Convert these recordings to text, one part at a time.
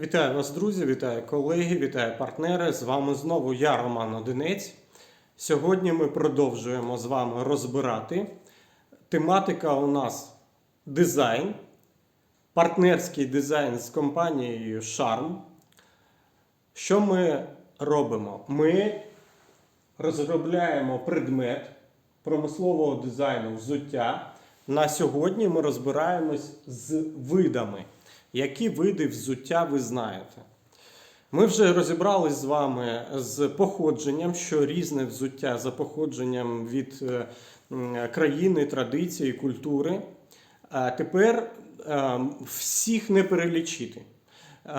Вітаю вас, друзі, вітаю колеги, вітаю партнери. З вами знову я, Роман Одинець. Сьогодні ми продовжуємо з вами розбирати. Тематика у нас дизайн, партнерський дизайн з компанією Charm. Що ми робимо? Ми розробляємо предмет промислового дизайну взуття. На сьогодні ми розбираємось з видами. Які види взуття ви знаєте? Ми вже розібрались з вами з походженням, що різне взуття за походженням від е, країни, традиції, культури. А тепер е, всіх не перелічити.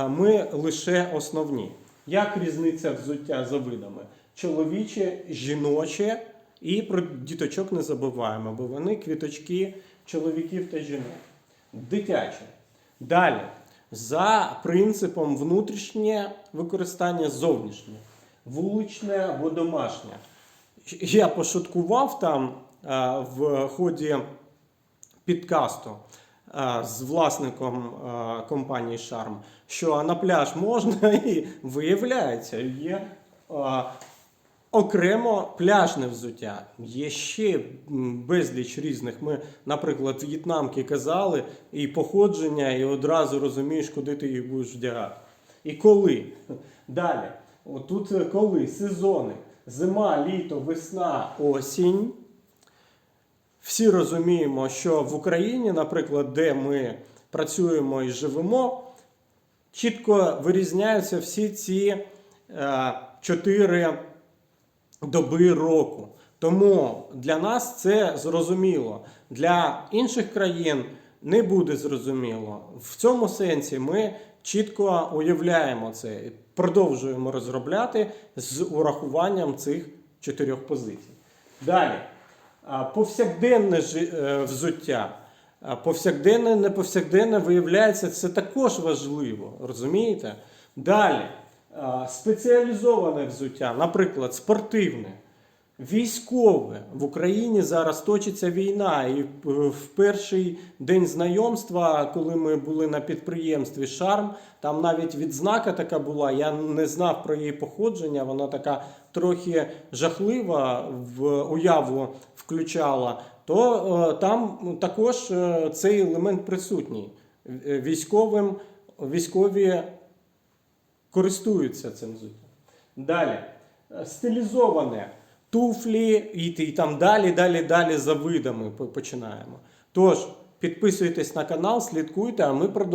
Ми лише основні. Як різниця взуття за видами? Чоловіче, жіноче і про діточок не забуваємо, бо вони квіточки чоловіків та жінок. Дитяче. Далі. За принципом внутрішнє використання зовнішнє, вуличне або домашнє. Я пошуткував там а, в ході підкасту а, з власником а, компанії Charm, що на пляж можна і виявляється, є окремо пляжне взуття. Є ще безліч різних. Ми, наприклад, в'єтнамки казали і походження, і одразу розумієш, куди ти їх будеш вдягати. І коли. Далі. Отут е, коли сезони. Зима, літо, весна, осінь. Всі розуміємо, що в Україні, наприклад, де ми працюємо і живемо, чітко вирізняються всі ці е, чотири доби року. Тому для нас це зрозуміло. Для інших країн не буде зрозуміло. В цьому сенсі ми чітко уявляємо це і продовжуємо розробляти з урахуванням цих чотирьох позицій. Далі. Повсякденне е, взуття. Повсякденне, не повсякденне, виявляється, це також важливо. Розумієте? Далі. Спеціалізоване взуття, наприклад, спортивне. Військове в Україні зараз точиться війна, і в в перший день знайомства, коли ми були на підприємстві Шарм, там навіть відзнака така була. Я не знав про її походження. Вона така трохи жахлива в уяву включала. То е, там також е, цей елемент присутній. Е, Військовим військові користуються цим взуттям. Далі. Е, Стилізоване. Туфлі і, і там далі, далі, далі за видами починаємо. Тож, підписуйтесь на канал, слідкуйте, а ми продовжуємо.